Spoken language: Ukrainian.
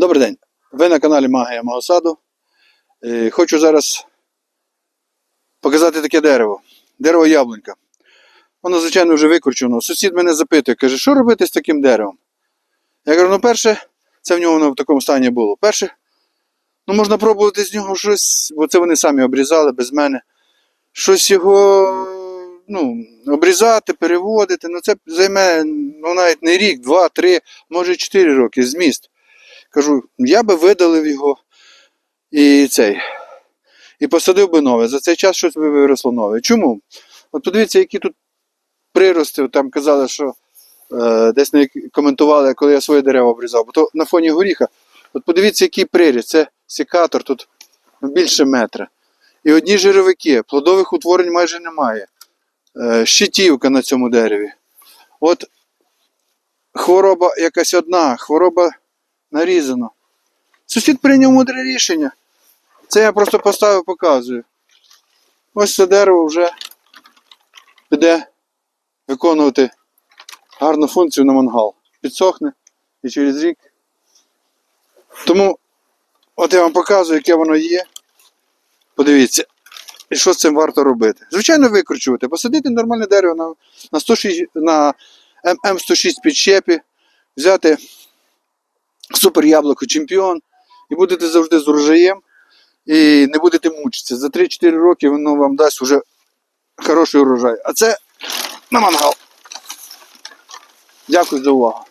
Добрий день. Ви на каналі Магія мого саду. Е, Хочу зараз показати таке дерево. Дерево яблунька. Воно, звичайно, вже викручено. Сусід мене запитує, каже, що робити з таким деревом? Я кажу, ну перше, це в нього воно в такому стані було. Перше, ну можна пробувати з нього щось, бо це вони самі обрізали без мене. Щось його ну, обрізати, переводити. Ну це займе ну, навіть не рік, два, три, може чотири роки зміст. Кажу, я би видалив його і цей. І посадив би нове. За цей час щось би виросло нове. Чому? От подивіться, які тут прирости. Там казали, що е, десь не коментували, коли я своє дерево обрізав. Бо то на фоні горіха. От подивіться, який приріст. Це секатор тут більше метра. І одні жировики, плодових утворень майже немає. Е, щитівка на цьому дереві. От хвороба якась одна, хвороба нарізано. Сусід прийняв мудре рішення. Це я просто поставив, показую. Ось це дерево вже піде виконувати гарну функцію на мангал. Підсохне і через рік. Тому от я вам показую, яке воно є. Подивіться. І що з цим варто робити? Звичайно, викручувати, посадити нормальне дерево на, на, 106, на М106 підщепі, взяти супер яблуко чемпіон, і будете завжди з урожаєм, і не будете мучитися. За 3-4 роки воно вам дасть вже хороший урожай. А це на мангал. Дякую за увагу.